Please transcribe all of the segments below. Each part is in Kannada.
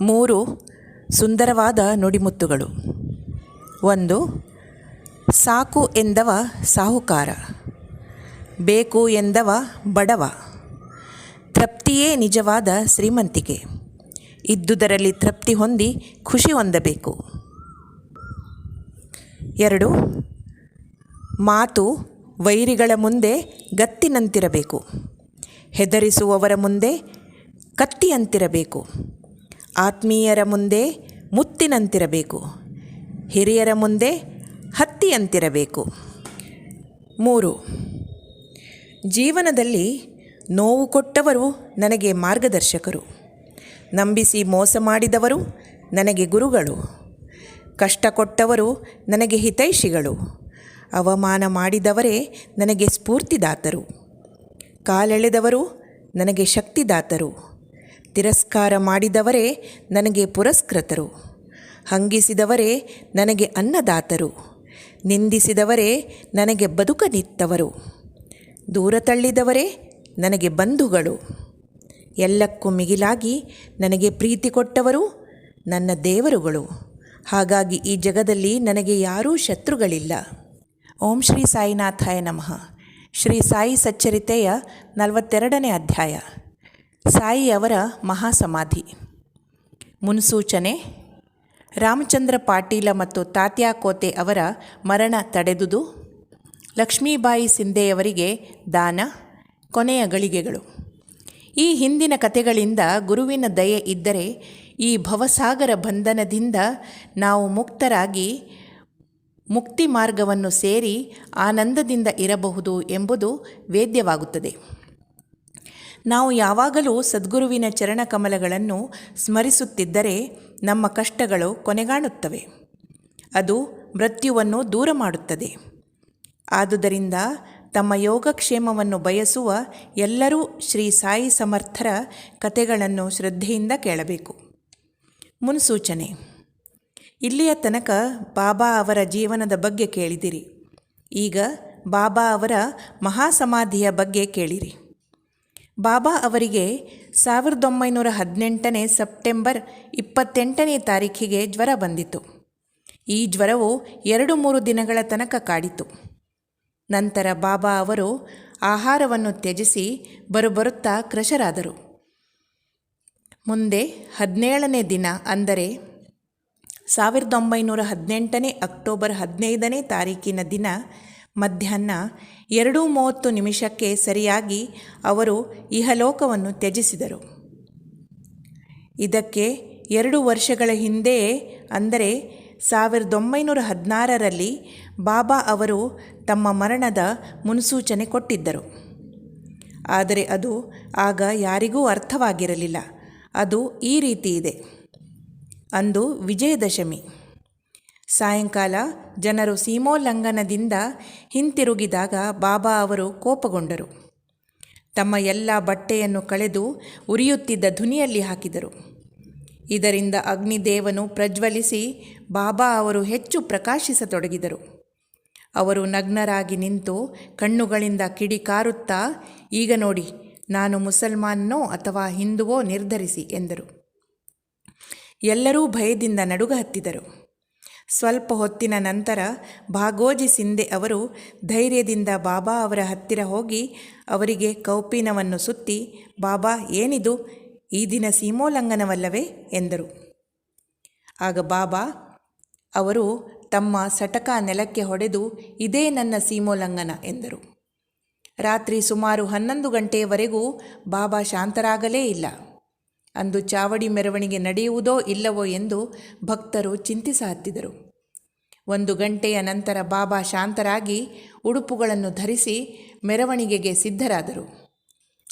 ಮೂರು ಸುಂದರವಾದ ನುಡಿಮುತ್ತುಗಳು. ಒಂದು, ಸಾಕು ಎಂದವ ಸಾಹುಕಾರ, ಬೇಕು ಎಂದವ ಬಡವ, ತೃಪ್ತಿಯೇ ನಿಜವಾದ ಶ್ರೀಮಂತಿಕೆ. ಇದ್ದುದರಲ್ಲಿ ತೃಪ್ತಿ ಹೊಂದಿ ಖುಷಿ ಹೊಂದಬೇಕು. ಎರಡು, ಮಾತು ವೈರಿಗಳ ಮುಂದೆ ಗತ್ತಿನಂತಿರಬೇಕು. ಹೆದರಿಸುವವರ ಮುಂದೆ ಕತ್ತಿಯಂತಿರಬೇಕು. ಆತ್ಮೀಯರ ಮುಂದೆ ಮುತ್ತಿನಂತಿರಬೇಕು. ಹಿರಿಯರ ಮುಂದೆ ಹತ್ತಿಯಂತಿರಬೇಕು. ಮೂರು, ಜೀವನದಲ್ಲಿ ನೋವು ಕೊಟ್ಟವರು ನನಗೆ ಮಾರ್ಗದರ್ಶಕರು. ನಂಬಿಸಿ ಮೋಸ ಮಾಡಿದವರು ನನಗೆ ಗುರುಗಳು. ಕಷ್ಟ ಕೊಟ್ಟವರು ನನಗೆ ಹಿತೈಷಿಗಳು. ಅವಮಾನ ಮಾಡಿದವರೇ ನನಗೆ ಸ್ಫೂರ್ತಿದಾತರು. ಕಾಲೆಳೆದವರು ನನಗೆ ಶಕ್ತಿದಾತರು. ತಿರಸ್ಕಾರ ಮಾಡಿದವರೇ ನನಗೆ ಪುರಸ್ಕೃತರು. ಹಂಗಿಸಿದವರೇ ನನಗೆ ಅನ್ನದಾತರು. ನಿಂದಿಸಿದವರೇ ನನಗೆ ಬದುಕನಿತ್ತವರು. ದೂರ ತಳ್ಳಿದವರೇ ನನಗೆ ಬಂಧುಗಳು. ಎಲ್ಲಕ್ಕೂ ಮಿಗಿಲಾಗಿ ನನಗೆ ಪ್ರೀತಿ ಕೊಟ್ಟವರು ನನ್ನ ದೇವರುಗಳು. ಹಾಗಾಗಿ ಈ ಜಗದಲ್ಲಿ ನನಗೆ ಯಾರೂ ಶತ್ರುಗಳಿಲ್ಲ. ಓಂ ಶ್ರೀ ಸಾಯಿನಾಥಾಯ ನಮಃ. ಶ್ರೀ ಸಾಯಿ ಸಚ್ಚರಿತೆಯ ನಲವತ್ತೆರಡನೇ ಅಧ್ಯಾಯ. ಸಾಯಿಯವರ ಮಹಾಸಮಾಧಿ. ಮುನ್ಸೂಚನೆ, ರಾಮಚಂದ್ರ ಪಾಟೀಲ ಮತ್ತು ತಾತ್ಯಾ ಕೋತೆ ಅವರ ಮರಣ ತಡೆದುದು, ಲಕ್ಷ್ಮೀಬಾಯಿ ಸಿಂಧೆಯವರಿಗೆ ದಾನ, ಕೊನೆಯ ಗಳಿಗೆಗಳು. ಈ ಹಿಂದಿನ ಕಥೆಗಳಿಂದ ಗುರುವಿನ ದಯೆ ಇದ್ದರೆ ಈ ಭವಸಾಗರ ಬಂಧನದಿಂದ ನಾವು ಮುಕ್ತರಾಗಿ ಮುಕ್ತಿ ಮಾರ್ಗವನ್ನು ಸೇರಿ ಆನಂದದಿಂದ ಇರಬಹುದು ಎಂಬುದು ವೇದ್ಯವಾಗುತ್ತದೆ. ನಾವು ಯಾವಾಗಲೂ ಸದ್ಗುರುವಿನ ಚರಣಕಮಲಗಳನ್ನು ಸ್ಮರಿಸುತ್ತಿದ್ದರೆ ನಮ್ಮ ಕಷ್ಟಗಳು ಕೊನೆಗಾಣುತ್ತವೆ. ಅದು ಮೃತ್ಯುವನ್ನು ದೂರ ಮಾಡುತ್ತದೆ. ಆದುದರಿಂದ ತಮ್ಮ ಯೋಗಕ್ಷೇಮವನ್ನು ಬಯಸುವ ಎಲ್ಲರೂ ಶ್ರೀ ಸಾಯಿ ಸಮರ್ಥರ ಕಥೆಗಳನ್ನು ಶ್ರದ್ಧೆಯಿಂದ ಕೇಳಬೇಕು. ಮುನ್ಸೂಚನೆ. ಇಲ್ಲಿಯ ತನಕ ಬಾಬಾ ಅವರ ಜೀವನದ ಬಗ್ಗೆ ಕೇಳಿದಿರಿ. ಈಗ ಬಾಬಾ ಅವರ ಮಹಾಸಮಾಧಿಯ ಬಗ್ಗೆ ಕೇಳಿರಿ. ಬಾಬಾ ಅವರಿಗೆ ಸಾವಿರದ ಒಂಬೈನೂರ ಹದಿನೆಂಟನೇ ಸೆಪ್ಟೆಂಬರ್ ಇಪ್ಪತ್ತೆಂಟನೇ ತಾರೀಖಿಗೆ ಜ್ವರ ಬಂದಿತು. ಈ ಜ್ವರವು ಎರಡು ಮೂರು ದಿನಗಳ ತನಕ ಕಾಡಿತು. ನಂತರ ಬಾಬಾ ಅವರು ಆಹಾರವನ್ನು ತ್ಯಜಿಸಿ ಬರುಬರುತ್ತಾ ಕ್ರಶರಾದರು ಮುಂದೆ ಹದಿನೇಳನೇ ದಿನ ಅಂದರೆ ಸಾವಿರದ ಒಂಬೈನೂರ ಹದಿನೆಂಟನೇ ಅಕ್ಟೋಬರ್ ಹದಿನೈದನೇ ತಾರೀಕಿನ ದಿನ ಮಧ್ಯಾಹ್ನ ಎರಡು ಮೂವತ್ತು ನಿಮಿಷಕ್ಕೆ ಸರಿಯಾಗಿ ಅವರು ಇಹಲೋಕವನ್ನು ತ್ಯಜಿಸಿದರು. ಇದಕ್ಕೆ ಎರಡು ವರ್ಷಗಳ ಹಿಂದೆಯೇ ಅಂದರೆ ಸಾವಿರದ ಒಂಬೈನೂರ ಹದಿನಾರರಲ್ಲಿ ಬಾಬಾ ಅವರು ತಮ್ಮ ಮರಣದ ಮುನ್ಸೂಚನೆ ಕೊಟ್ಟಿದ್ದರು. ಆದರೆ ಅದು ಆಗ ಯಾರಿಗೂ ಅರ್ಥವಾಗಿರಲಿಲ್ಲ. ಅದು ಈ ರೀತಿ ಇದೆ. ಅಂದು ವಿಜಯದಶಮಿ. ಸಾಯಂಕಾಲ ಜನರು ಸೀಮೋಲ್ಲಂಘನದಿಂದ ಹಿಂತಿರುಗಿದಾಗ ಬಾಬಾ ಅವರು ಕೋಪಗೊಂಡರು. ತಮ್ಮ ಎಲ್ಲ ಬಟ್ಟೆಯನ್ನು ಕಳೆದು ಉರಿಯುತ್ತಿದ್ದ ಧುನಿಯಲ್ಲಿ ಹಾಕಿದರು. ಇದರಿಂದ ಅಗ್ನಿದೇವನು ಪ್ರಜ್ವಲಿಸಿ ಬಾಬಾ ಅವರು ಹೆಚ್ಚು ಪ್ರಕಾಶಿಸತೊಡಗಿದರು. ಅವರು ನಗ್ನರಾಗಿ ನಿಂತು ಕಣ್ಣುಗಳಿಂದ ಕಿಡಿಕಾರುತ್ತಾ ಈಗ ನೋಡಿ, ನಾನು ಮುಸಲ್ಮಾನ್ನೋ ಅಥವಾ ಹಿಂದುವೋ ನಿರ್ಧರಿಸಿ ಎಂದರು. ಎಲ್ಲರೂ ಭಯದಿಂದ ನಡುಗ ಹತ್ತಿದರು ಸ್ವಲ್ಪ ಹೊತ್ತಿನ ನಂತರ ಭಾಗೋಜಿ ಸಿಂಧೆ ಅವರು ಧೈರ್ಯದಿಂದ ಬಾಬಾ ಅವರ ಹತ್ತಿರ ಹೋಗಿ ಅವರಿಗೆ ಕೌಪಿನವನ್ನು ಸುತ್ತಿ, ಬಾಬಾ, ಏನಿದು? ಈ ದಿನ ಸೀಮೋಲ್ಲಂಘನವಲ್ಲವೇ? ಎಂದರು. ಆಗ ಬಾಬಾ, ಅವರು ತಮ್ಮ ಸಟಕ ನೆಲಕ್ಕೆ ಹೊಡೆದು ಇದೇ ನನ್ನ ಸೀಮೋಲ್ಲಂಘನ, ಎಂದರು. ರಾತ್ರಿ ಸುಮಾರು ಹನ್ನೊಂದು ಗಂಟೆಯವರೆಗೂ ಬಾಬಾ ಶಾಂತರಾಗಲೇ ಇಲ್ಲ. ಅಂದು ಚಾವಡಿ ಮೆರವಣಿಗೆ ನಡೆಯುವುದೋ ಇಲ್ಲವೋ ಎಂದು ಭಕ್ತರು ಚಿಂತಿಸಹತ್ತಿದರು ಒಂದು ಗಂಟೆಯ ನಂತರ ಬಾಬಾ ಶಾಂತರಾಗಿ ಉಡುಪುಗಳನ್ನು ಧರಿಸಿ ಮೆರವಣಿಗೆಗೆ ಸಿದ್ಧರಾದರು.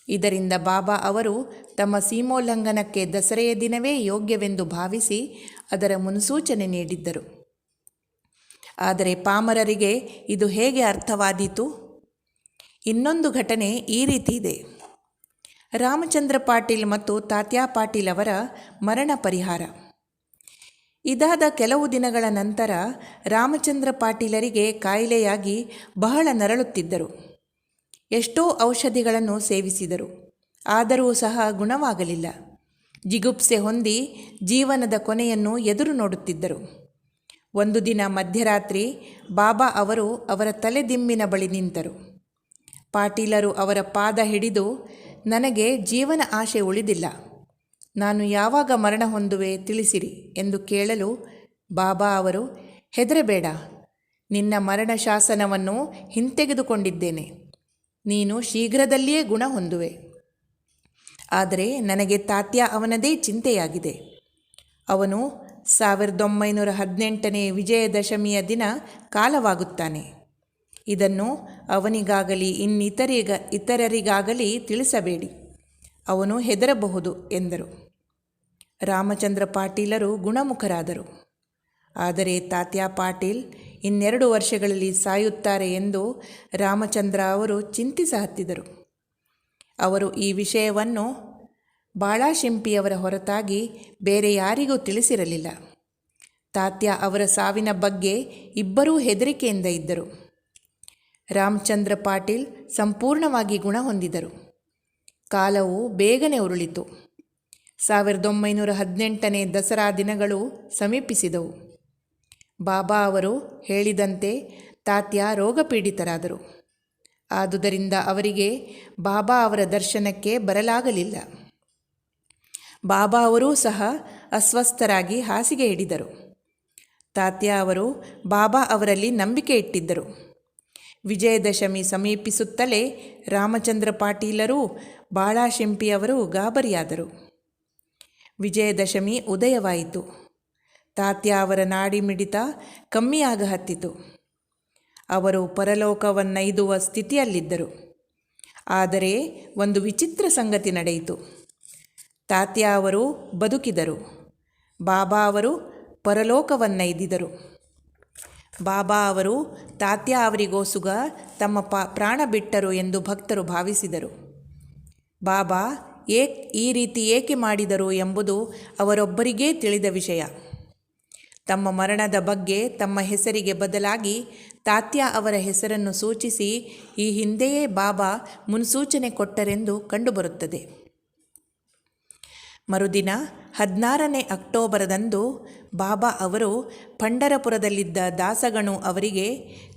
ಇದರಿಂದ ಬಾಬಾ ಅವರು ತಮ್ಮ ಸೀಮೋಲ್ಲಂಘನಕ್ಕೆ ದಸರೆಯ ದಿನವೇ ಯೋಗ್ಯವೆಂದು ಭಾವಿಸಿ ಅದರ ಮುನ್ಸೂಚನೆ ನೀಡಿದ್ದರು. ಆದರೆ ಪಾಮರರಿಗೆ ಇದು ಹೇಗೆ ಅರ್ಥವಾದೀತು? ಇನ್ನೊಂದು ಘಟನೆ ಈ ರೀತಿ ಇದೆ. ರಾಮಚಂದ್ರ ಪಾಟೀಲ್ ಮತ್ತು ತಾತ್ಯಾ ಪಾಟೀಲ್ ಅವರ ಮರಣ ಪರಿಹಾರ. ಇದಾದ ಕೆಲವು ದಿನಗಳ ನಂತರ ರಾಮಚಂದ್ರ ಪಾಟೀಲರಿಗೆ ಕಾಯಿಲೆಯಾಗಿ ಬಹಳ ನರಳುತ್ತಿದ್ದರು. ಎಷ್ಟೋ ಔಷಧಿಗಳನ್ನು ಸೇವಿಸಿದರು. ಆದರೂ ಸಹ ಗುಣವಾಗಲಿಲ್ಲ. ಜಿಗುಪ್ಸೆ ಹೊಂದಿ ಜೀವನದ ಕೊನೆಯನ್ನು ಎದುರು ನೋಡುತ್ತಿದ್ದರು. ಒಂದು ದಿನ ಮಧ್ಯರಾತ್ರಿ ಬಾಬಾ ಅವರು ಅವರ ತಲೆದಿಮ್ಮಿನ ಬಳಿ ನಿಂತರು. ಪಾಟೀಲರು ಅವರ ಪಾದ ಹಿಡಿದು, ನನಗೆ ಜೀವನ ಆಶೆ ಉಳಿದಿಲ್ಲ. ನಾನು ಯಾವಾಗ ಮರಣ ಹೊಂದುವೆ ತಿಳಿಸಿರಿ ಎಂದು ಕೇಳಲು ಬಾಬಾ ಅವರು, ಹೆದರಬೇಡ. ನಿನ್ನ ಮರಣ ಶಾಸನವನ್ನು ಹಿಂತೆಗೆದುಕೊಂಡಿದ್ದೇನೆ. ನೀನು ಶೀಘ್ರದಲ್ಲಿಯೇ ಗುಣ ಹೊಂದುವೆ. ಆದರೆ ನನಗೆ ತಾತ್ಯ ಅವನದೇ ಚಿಂತೆಯಾಗಿದೆ. ಅವನು ಸಾವಿರದ ಒಂಬೈನೂರ ಹದಿನೆಂಟನೇ ವಿಜಯದಶಮಿಯ ದಿನ ಕಾಲವಾಗುತ್ತಾನೆ. ಇದನ್ನು ಅವನಿಗಾಗಲಿ ಇನ್ನಿತರಿಗ, ಇತರರಿಗಾಗಲಿ ತಿಳಿಸಬೇಡಿ. ಅವನು ಹೆದರಬಹುದು ಎಂದರು. ರಾಮಚಂದ್ರ ಪಾಟೀಲರು ಗುಣಮುಖರಾದರು. ಆದರೆ ತಾತ್ಯಾ ಪಾಟೀಲ್ ಇನ್ನೆರಡು ವರ್ಷಗಳಲ್ಲಿ ಸಾಯುತ್ತಾರೆ ಎಂದು ರಾಮಚಂದ್ರ ಅವರು ಚಿಂತಿಸ ಹತ್ತಿದರು. ಅವರು ಈ ವಿಷಯವನ್ನು ಬಾಳಾಶಿಂಪಿಯವರ ಹೊರತಾಗಿ ಬೇರೆ ಯಾರಿಗೂ ತಿಳಿಸಿರಲಿಲ್ಲ. ತಾತ್ಯ ಅವರ ಸಾವಿನ ಬಗ್ಗೆ ಇಬ್ಬರೂ ಹೆದರಿಕೆಯಿಂದ ಇದ್ದರು. ರಾಮಚಂದ್ರ ಪಾಟೀಲ್ ಸಂಪೂರ್ಣವಾಗಿ ಗುಣ ಹೊಂದಿದರು. ಕಾಲವು ಬೇಗನೆ ಉರುಳಿತು. ಸಾವಿರದ ಒಂಬೈನೂರ ಹದಿನೆಂಟನೇ ದಸರಾ ದಿನಗಳು ಸಮೀಪಿಸಿದವು. ಬಾಬಾ ಅವರು ಹೇಳಿದಂತೆ ತಾತ್ಯ ರೋಗಪೀಡಿತರಾದರು. ಆದುದರಿಂದ ಅವರಿಗೆ ಬಾಬಾ ಅವರ ದರ್ಶನಕ್ಕೆ ಬರಲಾಗಲಿಲ್ಲ. ಬಾಬಾ ಅವರೂ ಸಹ ಅಸ್ವಸ್ಥರಾಗಿ ಹಾಸಿಗೆ ಹಿಡಿದರು. ತಾತ್ಯ ಅವರು ಬಾಬಾ ಅವರಲ್ಲಿ ನಂಬಿಕೆ ಇಟ್ಟಿದ್ದರು. ವಿಜಯದಶಮಿ ಸಮೀಪಿಸುತ್ತಲೇ ರಾಮಚಂದ್ರ ಪಾಟೀಲರೂ ಬಾಳಾಶಿಂಪಿಯವರು ಗಾಬರಿಯಾದರು. ವಿಜಯದಶಮಿ ಉದಯವಾಯಿತು. ತಾತ್ಯ ಅವರ ನಾಡಿ ಮಿಡಿತ ಕಮ್ಮಿಯಾಗ ಹತ್ತಿತು. ಅವರು ಪರಲೋಕವನ್ನೈದುವ ಸ್ಥಿತಿಯಲ್ಲಿದ್ದರು. ಆದರೆ ಒಂದು ವಿಚಿತ್ರ ಸಂಗತಿ ನಡೆಯಿತು. ತಾತ್ಯ ಅವರು ಬದುಕಿದರು. ಬಾಬಾ ಅವರು ಪರಲೋಕವನ್ನೈದಿದರು. ಬಾಬಾ ಅವರು ತಾತ್ಯ ಅವರಿಗೋಸುಗ ತಮ್ಮ ಪ ಪ್ರಾಣ ಬಿಟ್ಟರು ಎಂದು ಭಕ್ತರು ಭಾವಿಸಿದರು. ಬಾಬಾ ಏಕ್, ಈ ರೀತಿ ಏಕೆ ಮಾಡಿದರು ಎಂಬುದು ಅವರೊಬ್ಬರಿಗೇ ತಿಳಿದ ವಿಷಯ. ತಮ್ಮ ಮರಣದ ಬಗ್ಗೆ ತಮ್ಮ ಹೆಸರಿಗೆ ಬದಲಾಗಿ ತಾತ್ಯ ಅವರ ಹೆಸರನ್ನು ಸೂಚಿಸಿ ಈ ಹಿಂದೆಯೇ ಬಾಬಾ ಮುನ್ಸೂಚನೆ ಕೊಟ್ಟರೆಂದು ಕಂಡುಬರುತ್ತದೆ. ಮರುದಿನ ಹದಿನಾರನೇ ಅಕ್ಟೋಬರದಂದು ಬಾಬಾ ಅವರು ಪಂಡರಪುರದಲ್ಲಿದ್ದ ದಾಸಗಣು ಅವರಿಗೆ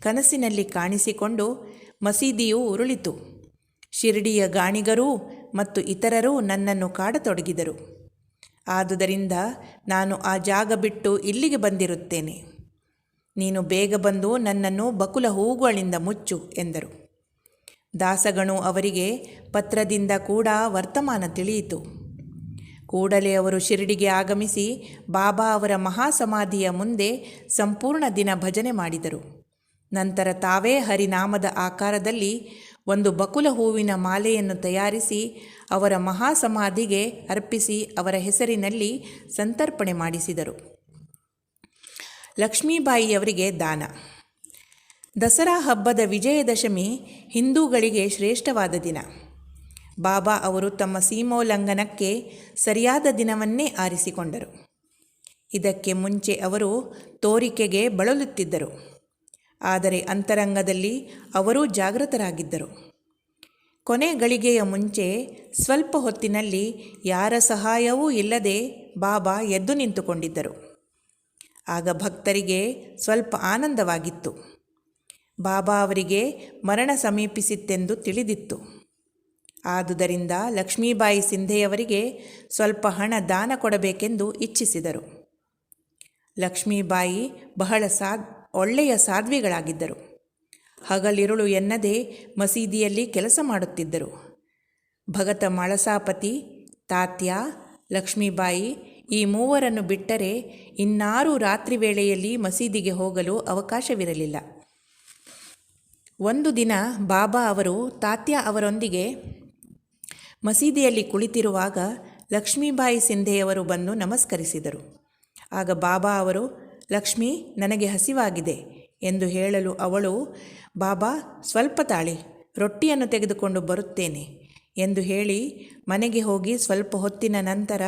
ಕನಸಿನಲ್ಲಿ ಕಾಣಿಸಿಕೊಂಡು ಮಸೀದಿಯು ಉರುಳಿತು. ಶಿರಡಿಯ ಗಾಣಿಗರೂ ಮತ್ತು ಇತರರು ನನ್ನನ್ನು ಕಾಡತೊಡಗಿದರು. ಆದುದರಿಂದ ನಾನು ಆ ಜಾಗ ಬಿಟ್ಟು ಇಲ್ಲಿಗೆ ಬಂದಿರುತ್ತೇನೆ. ನೀನು ಬೇಗ ಬಂದು ನನ್ನನ್ನು ಬಕುಲ ಹೂಗಳಿಂದ ಮುಚ್ಚು, ಎಂದರು. ದಾಸಗಣು ಅವರಿಗೆ ಪತ್ರದಿಂದ ಕೂಡ ವರ್ತಮಾನ ತಿಳಿಯಿತು. ಕೂಡಲೇ ಅವರು ಶಿರಡಿಗೆ ಆಗಮಿಸಿ ಬಾಬಾ ಅವರ ಮಹಾಸಮಾಧಿಯ ಮುಂದೆ ಸಂಪೂರ್ಣ ದಿನ ಭಜನೆ ಮಾಡಿದರು. ನಂತರ ತಾವೇ ಹರಿನಾಮದ ಆಕಾರದಲ್ಲಿ ಒಂದು ಬಕುಲ ಹೂವಿನ ಮಾಲೆಯನ್ನು ತಯಾರಿಸಿ ಅವರ ಮಹಾಸಮಾಧಿಗೆ ಅರ್ಪಿಸಿ ಅವರ ಹೆಸರಿನಲ್ಲಿ ಸಂತರ್ಪಣೆ ಮಾಡಿಸಿದರು. ಲಕ್ಷ್ಮೀಬಾಯಿಯವರಿಗೆ ದಾನ. ದಸರಾ ಹಬ್ಬದ ವಿಜಯದಶಮಿ ಹಿಂದೂಗಳಿಗೆ ಶ್ರೇಷ್ಠವಾದ ದಿನ. ಬಾಬಾ ಅವರು ತಮ್ಮ ಸೀಮೋಲ್ಲಂಘನಕ್ಕೆ ಸರಿಯಾದ ದಿನವನ್ನೇ ಆರಿಸಿಕೊಂಡರು. ಇದಕ್ಕೆ ಮುಂಚೆ ಅವರು ತೋರಿಕೆಗೆ ಬಳಲುತ್ತಿದ್ದರು. ಆದರೆ ಅಂತರಂಗದಲ್ಲಿ ಅವರೂ ಜಾಗೃತರಾಗಿದ್ದರು. ಕೊನೆ ಗಳಿಗೆಯ ಮುಂಚೆ ಸ್ವಲ್ಪ ಹೊತ್ತಿನಲ್ಲಿ ಯಾರ ಸಹಾಯವೂ ಇಲ್ಲದೆ ಬಾಬಾ ಎದ್ದು ನಿಂತುಕೊಂಡಿದ್ದರು. ಆಗ ಭಕ್ತರಿಗೆ ಸ್ವಲ್ಪ ಆನಂದವಾಗಿತ್ತು. ಬಾಬಾ ಅವರಿಗೆ ಮರಣ ಸಮೀಪಿಸಿತ್ತೆಂದು ತಿಳಿದಿತ್ತು. ಆದುದರಿಂದ ಲಕ್ಷ್ಮೀಬಾಯಿ ಸಿಂಧೆಯವರಿಗೆ ಸ್ವಲ್ಪ ಹಣ ದಾನ ಕೊಡಬೇಕೆಂದು ಇಚ್ಛಿಸಿದರು. ಲಕ್ಷ್ಮೀಬಾಯಿ ಬಹಳ ಸಾದ್ ಒಳ್ಳೆಯ ಸಾಧ್ವಿಗಳಾಗಿದ್ದರು. ಹಗಲಿರುಳು ಎನ್ನದೆ ಮಸೀದಿಯಲ್ಲಿ ಕೆಲಸ ಮಾಡುತ್ತಿದ್ದರು. ಭಗತ ಮಳಸಾಪತಿ, ತಾತ್ಯ, ಲಕ್ಷ್ಮೀಬಾಯಿ ಈ ಮೂವರನ್ನು ಬಿಟ್ಟರೆ ಇನ್ನಾರೂ ರಾತ್ರಿ ವೇಳೆಯಲ್ಲಿ ಮಸೀದಿಗೆ ಹೋಗಲು ಅವಕಾಶವಿರಲಿಲ್ಲ. ಒಂದು ದಿನ ಬಾಬಾ ಅವರು ತಾತ್ಯ ಅವರೊಂದಿಗೆ ಮಸೀದಿಯಲ್ಲಿ ಕುಳಿತಿರುವಾಗ ಲಕ್ಷ್ಮೀಬಾಯಿ ಸಿಂಧೆಯವರು ಬಂದು ನಮಸ್ಕರಿಸಿದರು. ಆಗ ಬಾಬಾ ಅವರು ಲಕ್ಷ್ಮಿ, ನನಗೆ ಹಸಿವಾಗಿದೆ ಎಂದು ಹೇಳಲು ಅವಳು, ಬಾಬಾ, ಸ್ವಲ್ಪ ತಾಳಿ, ರೊಟ್ಟಿಯನ್ನು ತೆಗೆದುಕೊಂಡು ಬರುತ್ತೇನೆ ಎಂದು ಹೇಳಿ ಮನೆಗೆ ಹೋಗಿ ಸ್ವಲ್ಪ ಹೊತ್ತಿನ ನಂತರ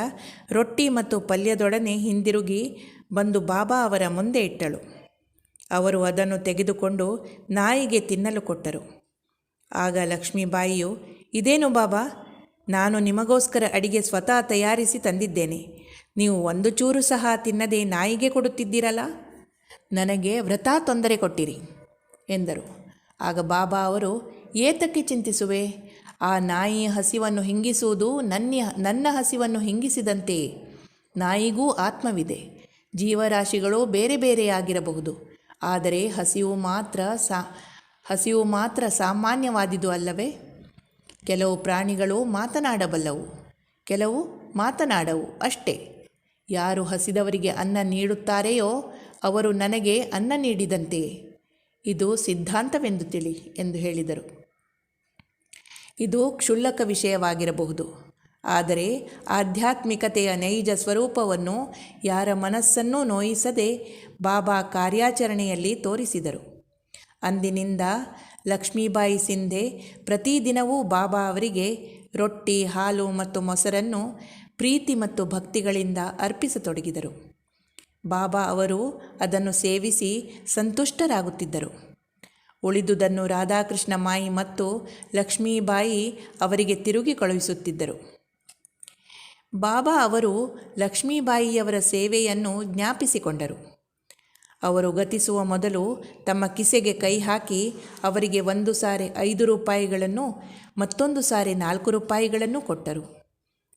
ರೊಟ್ಟಿ ಮತ್ತು ಪಲ್ಯದೊಡನೆ ಹಿಂದಿರುಗಿ ಬಂದು ಬಾಬಾ ಅವರ ಮುಂದೆ ಇಟ್ಟಳು. ಅವರು ಅದನ್ನು ತೆಗೆದುಕೊಂಡು ನಾಯಿಗೆ ತಿನ್ನಲು ಕೊಟ್ಟರು. ಆಗ ಲಕ್ಷ್ಮೀಬಾಯಿಯು ಇದೇನು ಬಾಬಾ, ನಾನು ನಿಮಗೋಸ್ಕರ ಅಡಿಗೆ ಸ್ವತಃ ತಯಾರಿಸಿ ತಂದಿದ್ದೇನೆ. ನೀವು ಒಂದು ಚೂರು ಸಹ ತಿನ್ನದೆ ನಾಯಿಗೆ ಕೊಡುತ್ತಿದ್ದೀರಲ್ಲ? ನನಗೆ ವ್ರತ ತೊಂದರೆ ಕೊಟ್ಟಿರಿ, ಎಂದರು. ಆಗ ಬಾಬಾ ಅವರು, ಏತಕ್ಕೆ ಚಿಂತಿಸುವೆ? ಆ ನಾಯಿ ಹಸಿವನ್ನು ಹಿಂಗಿಸುವುದು ನನ್ನ ನನ್ನ ಹಸಿವನ್ನು ಹಿಂಗಿಸಿದಂತೆ. ನಾಯಿಗೂ ಆತ್ಮವಿದೆ. ಜೀವರಾಶಿಗಳು ಬೇರೆ ಬೇರೆಯಾಗಿರಬಹುದು. ಆದರೆ ಹಸಿವು ಮಾತ್ರ ಸಾ, ಹಸಿವು ಮಾತ್ರ ಸಾಮಾನ್ಯವಾದಿದು ಅಲ್ಲವೇ? ಕೆಲವು ಪ್ರಾಣಿಗಳು ಮಾತನಾಡಬಲ್ಲವು, ಕೆಲವು ಮಾತನಾಡವು ಅಷ್ಟೇ. ಯಾರು ಹಸಿದವರಿಗೆ ಅನ್ನ ನೀಡುತ್ತಾರೆಯೋ ಅವರು ನನಗೆ ಅನ್ನ ನೀಡಿದಂತೆ. ಇದು ಸಿದ್ಧಾಂತವೆಂದು ತಿಳಿ ಎಂದು ಹೇಳಿದರು. ಇದು ಕ್ಷುಲ್ಲಕ ವಿಷಯವಾಗಿರಬಹುದು. ಆದರೆ ಆಧ್ಯಾತ್ಮಿಕತೆಯ ನೈಜ ಸ್ವರೂಪವನ್ನು ಯಾರ ಮನಸ್ಸನ್ನೂ ನೋಯಿಸದೆ ಬಾಬಾ ಕಾರ್ಯಾಚರಣೆಯಲ್ಲಿ ತೋರಿಸಿದರು. ಅಂದಿನಿಂದ ಲಕ್ಷ್ಮೀಬಾಯಿ ಸಿಂಧೆ ಪ್ರತಿದಿನವೂ ಬಾಬಾ ಅವರಿಗೆ ರೊಟ್ಟಿ, ಹಾಲು ಮತ್ತು ಮೊಸರನ್ನು ಪ್ರೀತಿ ಮತ್ತು ಭಕ್ತಿಗಳಿಂದ ಅರ್ಪಿಸತೊಡಗಿದರು. ಬಾಬಾ ಅವರು ಅದನ್ನು ಸೇವಿಸಿ ಸಂತುಷ್ಟರಾಗುತ್ತಿದ್ದರು. ಉಳಿದುದನ್ನು ರಾಧಾಕೃಷ್ಣ ಮಾಯಿ ಮತ್ತು ಲಕ್ಷ್ಮೀಬಾಯಿ ಅವರಿಗೆ ತಿರುಗಿ ಕಳುಹಿಸುತ್ತಿದ್ದರು. ಬಾಬಾ ಅವರು ಲಕ್ಷ್ಮೀಬಾಯಿಯವರ ಸೇವೆಯನ್ನು ಜ್ಞಾಪಿಸಿಕೊಂಡರು. ಅವರು ಗತಿಸುವ ಮೊದಲು ತಮ್ಮ ಕಿಸೆಗೆ ಕೈ ಹಾಕಿ ಅವರಿಗೆ ಒಂದು ಸಾರಿ ಐದು ರೂಪಾಯಿಗಳನ್ನು, ಮತ್ತೊಂದು ಸಾರಿ ನಾಲ್ಕು ರೂಪಾಯಿಗಳನ್ನು ಕೊಟ್ಟರು.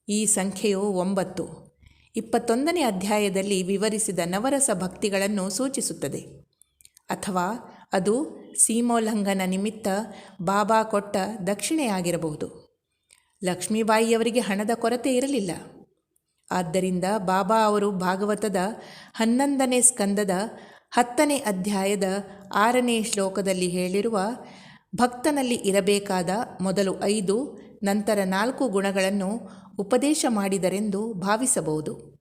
ಈ ಸಂಖ್ಯೆಯು ಒಂಬತ್ತು. ಇಪ್ಪತ್ತೊಂದನೇ ಅಧ್ಯಾಯದಲ್ಲಿ ವಿವರಿಸಿದ ನವರಸ ಭಕ್ತಿಗಳನ್ನು ಸೂಚಿಸುತ್ತದೆ. ಅಥವಾ ಅದು ಸೀಮೋಲ್ಲಂಘನ ನಿಮಿತ್ತ ಬಾಬಾ ಕೊಟ್ಟ ದಕ್ಷಿಣೆಯಾಗಿರಬಹುದು. ಲಕ್ಷ್ಮೀಬಾಯಿಯವರಿಗೆ ಹಣದ ಕೊರತೆ ಇರಲಿಲ್ಲ. ಆದ್ದರಿಂದ ಬಾಬಾ ಅವರು ಭಾಗವತದ ಹನ್ನೊಂದನೇ ಸ್ಕಂದದ ಹತ್ತನೇ ಅಧ್ಯಾಯದ ಆರನೇ ಶ್ಲೋಕದಲ್ಲಿ ಹೇಳಿರುವ ಭಕ್ತನಲ್ಲಿ ಇರಬೇಕಾದ ಮೊದಲು ಐದು ನಂತರ ನಾಲ್ಕು ಗುಣಗಳನ್ನು ಉಪದೇಶ ಮಾಡಿದರೆಂದು ಭಾವಿಸಬಹುದು.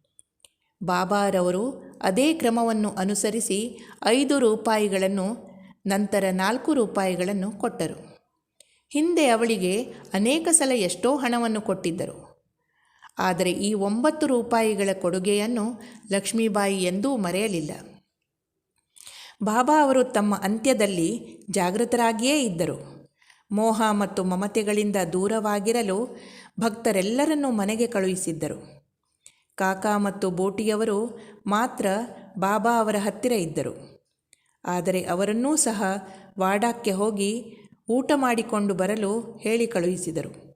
ಬಾಬಾರವರು ಅದೇ ಕ್ರಮವನ್ನು ಅನುಸರಿಸಿ ಐದು ರೂಪಾಯಿಗಳನ್ನು, ನಂತರ ನಾಲ್ಕು ರೂಪಾಯಿಗಳನ್ನು ಕೊಟ್ಟರು. ಹಿಂದೆ ಅವಳಿಗೆ ಅನೇಕ ಸಲ ಎಷ್ಟೋ ಹಣವನ್ನು ಕೊಟ್ಟಿದ್ದರು. ಆದರೆ ಈ ಒಂಬತ್ತು ರೂಪಾಯಿಗಳ ಕೊಡುಗೆಯನ್ನು ಲಕ್ಷ್ಮೀಬಾಯಿ ಎಂದೂ ಮರೆಯಲಿಲ್ಲ. ಬಾಬಾ ಅವರು ತಮ್ಮ ಅಂತ್ಯದಲ್ಲಿ ಜಾಗೃತರಾಗಿಯೇ ಇದ್ದರು. ಮೋಹ ಮತ್ತು ಮಮತೆಗಳಿಂದ ದೂರವಾಗಿರಲು ಭಕ್ತರೆಲ್ಲರನ್ನೂ ಮನೆಗೆ ಕಳುಹಿಸಿದ್ದರು. ಕಾಕಾ ಮತ್ತು ಬೋಟಿಯವರು ಮಾತ್ರ ಬಾಬಾ ಅವರ ಹತ್ತಿರ ಇದ್ದರು. ಆದರೆ ಅವರನ್ನೂ ಸಹ ವಾಡಾಕ್ಕೆ ಹೋಗಿ ಊಟ ಮಾಡಿಕೊಂಡು ಬರಲು ಹೇಳಿ ಕಳುಹಿಸಿದರು.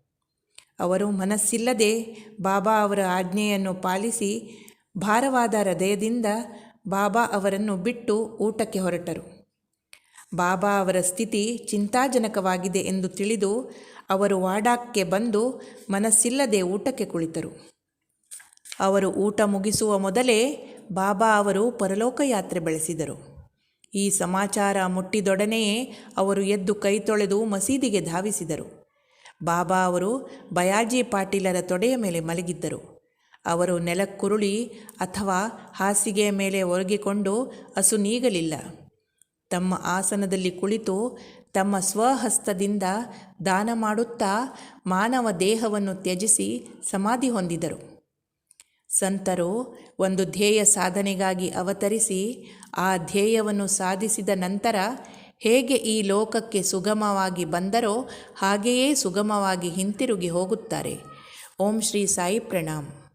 ಅವರು ಮನಸ್ಸಿಲ್ಲದೆ ಬಾಬಾ ಅವರ ಆಜ್ಞೆಯನ್ನು ಪಾಲಿಸಿ ಭಾರವಾದ ಹೃದಯದಿಂದ ಬಾಬಾ ಅವರನ್ನು ಬಿಟ್ಟು ಊಟಕ್ಕೆ ಹೊರಟರು. ಬಾಬಾ ಅವರ ಸ್ಥಿತಿ ಚಿಂತಾಜನಕವಾಗಿದೆ ಎಂದು ತಿಳಿದು ಅವರು ವಾಡಾಕ್ಕೆ ಬಂದು ಮನಸ್ಸಿಲ್ಲದೆ ಊಟಕ್ಕೆ ಕುಳಿತರು. ಅವರು ಊಟ ಮುಗಿಸುವ ಮೊದಲೇ ಬಾಬಾ ಅವರು ಪರಲೋಕ ಯಾತ್ರೆ ಬೆಳೆಸಿದರು. ಈ ಸಮಾಚಾರ ಮುಟ್ಟಿದೊಡನೆಯೇ ಅವರು ಎದ್ದು ಕೈ ತೊಳೆದು ಮಸೀದಿಗೆ ಧಾವಿಸಿದರು. ಬಾಬಾ ಅವರು ಬಯಾಜಿ ಪಾಟೀಲರ ತೊಡೆಯ ಮೇಲೆ ಮಲಗಿದ್ದರು. ಅವರು ನೆಲಕ್ಕುರುಳಿ ಅಥವಾ ಹಾಸಿಗೆಯ ಮೇಲೆ ಒರಗಿಕೊಂಡು ಅಸು ನೀಗಲಿಲ್ಲ. ತಮ್ಮ ಆಸನದಲ್ಲಿ ಕುಳಿತು ತಮ್ಮ ಸ್ವಹಸ್ತದಿಂದ ದಾನ ಮಾಡುತ್ತಾ ಮಾನವ ದೇಹವನ್ನು ತ್ಯಜಿಸಿ ಸಮಾಧಿ ಹೊಂದಿದರು. ಸಂತರು ಒಂದು ಧ್ಯೇಯ ಸಾಧನೆಗಾಗಿ ಅವತರಿಸಿ ಆ ಧ್ಯೇಯವನ್ನು ಸಾಧಿಸಿದ ನಂತರ ಹೇಗೆ ಈ ಲೋಕಕ್ಕೆ ಸುಗಮವಾಗಿ ಬಂದರೋ ಹಾಗೆಯೇ ಸುಗಮವಾಗಿ ಹಿಂತಿರುಗಿ ಹೋಗುತ್ತಾರೆ. ಓಂ ಶ್ರೀ ಸಾಯಿ ಪ್ರಣಾಮ್.